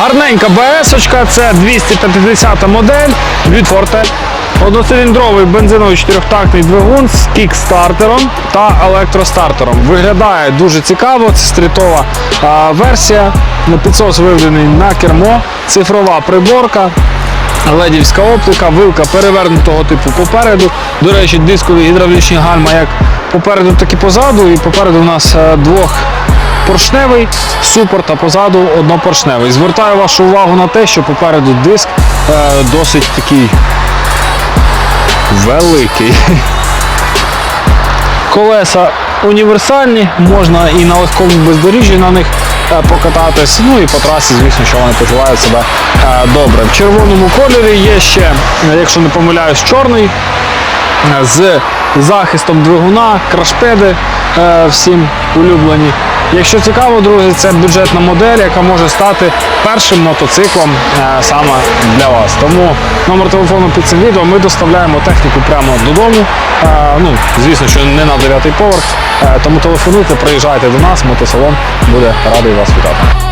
Гарненька БС-очка, це 250 модель від Forte. Одноциліндровий бензиновий чотирьохтактний двигун з кікстартером та електростартером. Виглядає дуже цікаво, це стрітова а, версія. Підсос виведений на кермо, цифрова приборка. Ледівська оптика, вилка перевернутого типу попереду. До речі, дискові гідравлічні гальма як попереду, так і позаду. І попереду у нас е, двох поршневий супорт, а позаду однопоршневий. Звертаю вашу увагу на те, що попереду диск е, досить такий великий. Колеса універсальні, можна і на легкому бездоріжжі на них е, покататись. Ну і по трасі, звісно, що вони почувають себе е, добре. В червоному кольорі є ще, якщо не помиляюсь, чорний е, з захистом двигуна, крашпеди всім улюблені. Якщо цікаво, друзі, це бюджетна модель, яка може стати першим мотоциклом е, саме для вас. Тому номер телефону під цим відео ми доставляємо техніку прямо додому. Е, ну, звісно, що не на 9 поверх. Е, тому телефонуйте, приїжджайте до нас, мотосалон буде радий вас вітати.